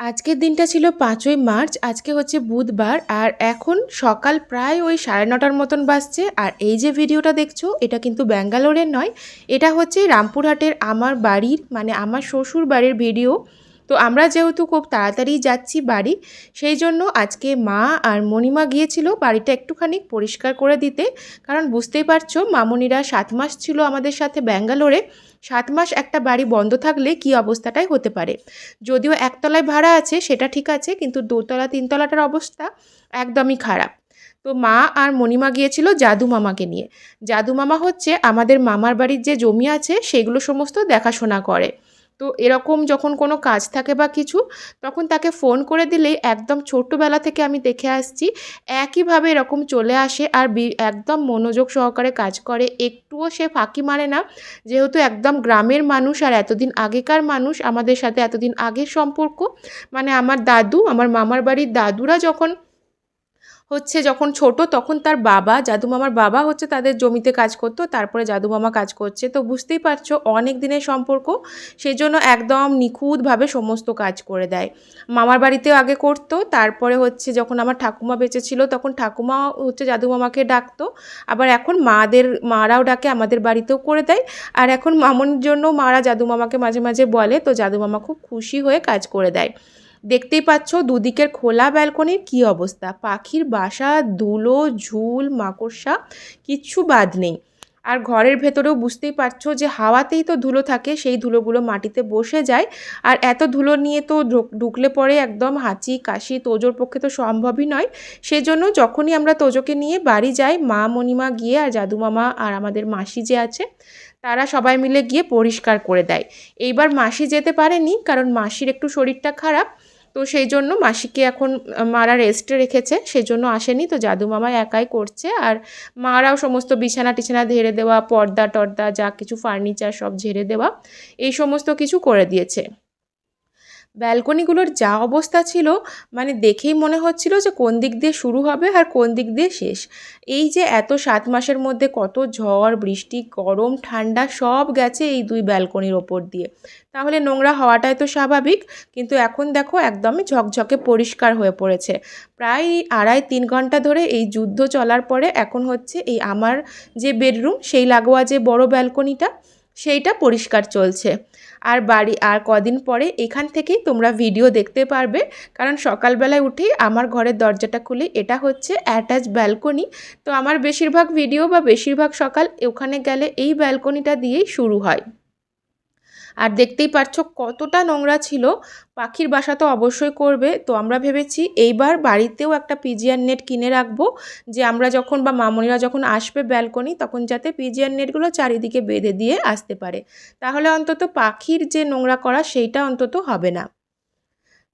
আজকের দিনটা ছিল পাঁচই মার্চ, আজকে হচ্ছে বুধবার আর এখন সকাল প্রায় ওই সাড়ে নটার মতন বাসছে আর এই যে ভিডিওটা দেখছ, এটা কিন্তু ব্যাঙ্গালোরের নয়, এটা হচ্ছে রামপুরহাটের আমার বাড়ির মানে আমার শ্বশুর বাড়ির ভিডিও তো আমরা যেহেতু খুব তাড়াতাড়ি যাচ্ছি বাড়ি, সেই জন্য আজকে মা আর মণিমা গিয়েছিল বাড়িটা একটুখানি পরিষ্কার করে দিতে। কারণ বুঝতেই পারছ, মামনিরা সাত মাস ছিল আমাদের সাথে ব্যাঙ্গালোরে। সাত মাস একটা বাড়ি বন্ধ থাকলে কি অবস্থাটাই হতে পারে। যদিও একতলায় ভাড়া আছে, সেটা ঠিক আছে, কিন্তু দোতলা, তিনতলাটার অবস্থা একদমই খারাপ। তো মা আর মণিমা গিয়েছিল জাদু মামাকে নিয়ে। জাদু মামা হচ্ছে আমাদের মামার বাড়ির যে জমি আছে, সেগুলো সমস্ত দেখাশোনা করে। তো এরকম যখন কোনো কাজ থাকে বা কিছু, তখন তাকে ফোন করে দিলেই একদম ছোট্টবেলা থেকে আমি দেখে আসছি, একইভাবে এরকম চলে আসে আর একদম মনোযোগ সহকারে কাজ করে। একটুও সে ফাঁকি মারে না, যেহেতু একদম গ্রামের মানুষ আর এতদিন আগেকার মানুষ, আমাদের সাথে এতদিন আগের সম্পর্ক। মানে আমার দাদু, আমার মামার বাড়ির দাদুরা যখন হচ্ছে যখন ছোট, তখন তার বাবা জাদু মামার বাবা হচ্ছে তাদের জমিতে কাজ করতো, তারপরে জাদু মামা কাজ করছে। তো বুঝতেই পারছ, অনেক দিনের সম্পর্ক সেই জন্য একদম নিখুঁতভাবে সমস্ত কাজ করে দেয়। মামার বাড়িতেও আগে করতো, তারপরে হচ্ছে যখন আমার ঠাকুমা বেঁচে ছিল, তখন ঠাকুমা হচ্ছে জাদু মামাকে ডাকতো। আবার এখন মাদের, মারাও ডাকে, আমাদের বাড়িতেও করে দেয়। আর এখন মামনির জন্য মারা জাদু মামাকে মাঝে মাঝে বলে, তো জাদু মামা খুব খুশি হয়ে কাজ করে দেয়। দেখতেই পাচ্ছ দুদিকের খোলা ব্যালকনির কী অবস্থা। পাখির বাসা, ধুলো, ঝুল, মাকড়সা, কিচ্ছু বাদ নেই। আর ঘরের ভেতরেও বুঝতেই পারছ যে হাওয়াতেই তো ধুলো থাকে, সেই ধুলোগুলো মাটিতে বসে যায়। আর এত ধুলো নিয়ে তো ঢুক- ঢুকলে পরে একদম হাঁচি, কাশি, তোজোর পক্ষে তো সম্ভবই নয়। সেজন্য যখনই আমরা তোজোকে নিয়ে বাড়ি যাই, মা, মণিমা গিয়ে আর জাদু মামা আর আমাদের মাসি যে আছে, তারা সবাই মিলে গিয়ে পরিষ্কার করে দেয়। এইবার মাসি যেতে পারেনি, কারণ মাসির একটু শরীরটা খারাপ। তো সেই জন্য মাসিকে এখন মারা রেস্টে রেখেছে, সেই জন্য আসেনি। তো জাদু মামা একাই করছে আর মারাও সমস্ত বিছানা টিছানা ঝেড়ে দেওয়া পর্দা টর্দা যা কিছু ফার্নিচার সব ঝেড়ে দেওয়া, এই সমস্ত কিছু করে দিয়েছে। ব্যালকনিগুলোর যা অবস্থা ছিল মানে দেখেই মনে হচ্ছিল যে কোন দিক দিয়ে শুরু হবে আর কোন দিক দিয়ে শেষ। এই যে এত সাত মাসের মধ্যে কত ঝড়, বৃষ্টি, গরম, ঠান্ডা সব গেছে এই দুই ব্যালকনির ওপর দিয়ে। তাহলে নোংরা হওয়াটাই তো স্বাভাবিক, কিন্তু এখন দেখো একদমই ঝকঝকে পরিষ্কার হয়ে পড়েছে। প্রায় আড়াই তিন ঘণ্টা ধরে এই যুদ্ধ চলার পরে এখন হচ্ছে এই আমার যে বেডরুম, সেই লাগোয়া যে বড় ব্যালকনিটা সেইটা পরিষ্কার চলছে। আর বাড়ি, আর কদিন পরে এখান থেকেই তোমরা ভিডিও দেখতে পারবে। কারণ সকালবেলায় উঠেই আমার ঘরের দরজাটা খুলে এটা হচ্ছে অ্যাটাচ ব্যালকনি তো আমার বেশিরভাগ ভিডিও বা বেশিরভাগ সকাল ওখানে গেলে এই ব্যালকনিটা দিয়েই শুরু হয়। আর দেখতেই পারছ কতটা নোংরা ছিল। পাখির বাসা তো অবশ্যই করবে। তো আমরা ভেবেছি এইবার বাড়িতেও একটা পিজিআর নেট কিনে রাখব, যে আমরা যখন বা মামনিরা যখন আসবে ব্যালকনি, তখন যাতে পিজিআর নেটগুলো চারিদিকে বেঁধে দিয়ে আসতে পারে। তাহলে অন্তত পাখির যে নোংরা করা, সেইটা অন্তত হবে না।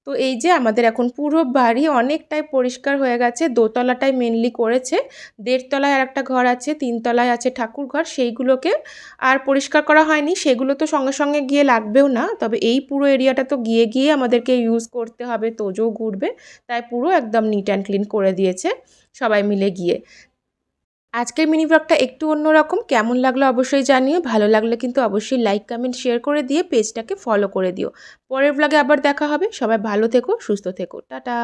তো এই যে আমাদের এখন পুরো বাড়ি অনেকটাই পরিষ্কার হয়ে গেছে, দোতলাটাই মেনলি করেছে, দেড়তলায় আর একটা ঘর আছে, তিনতলায় আছে ঠাকুর ঘর সেইগুলোকে আর পরিষ্কার করা হয়নি, সেগুলো তো সঙ্গে সঙ্গে গিয়ে লাগবেও না, তবে এই পুরো এরিয়াটা তো গিয়ে গিয়ে আমাদেরকে ইউজ করতে হবে তোজও ঘুরবে, তাই পুরো একদম নিট অ্যান্ড ক্লিন করে দিয়েছে সবাই মিলে গিয়ে। আজকের মিনি ব্লগটা একটু অন্যরকম। কেমন লাগল অবশ্যই জানিও। ভালো লাগলে কিন্তু অবশ্যই লাইক, কমেন্ট, শেয়ার করে দিয়ে পেজটাকে ফলো করে দিও। পরের ব্লগে আবার দেখা হবে। সবাই ভালো থেকো, সুস্থ থেকো। টাটা।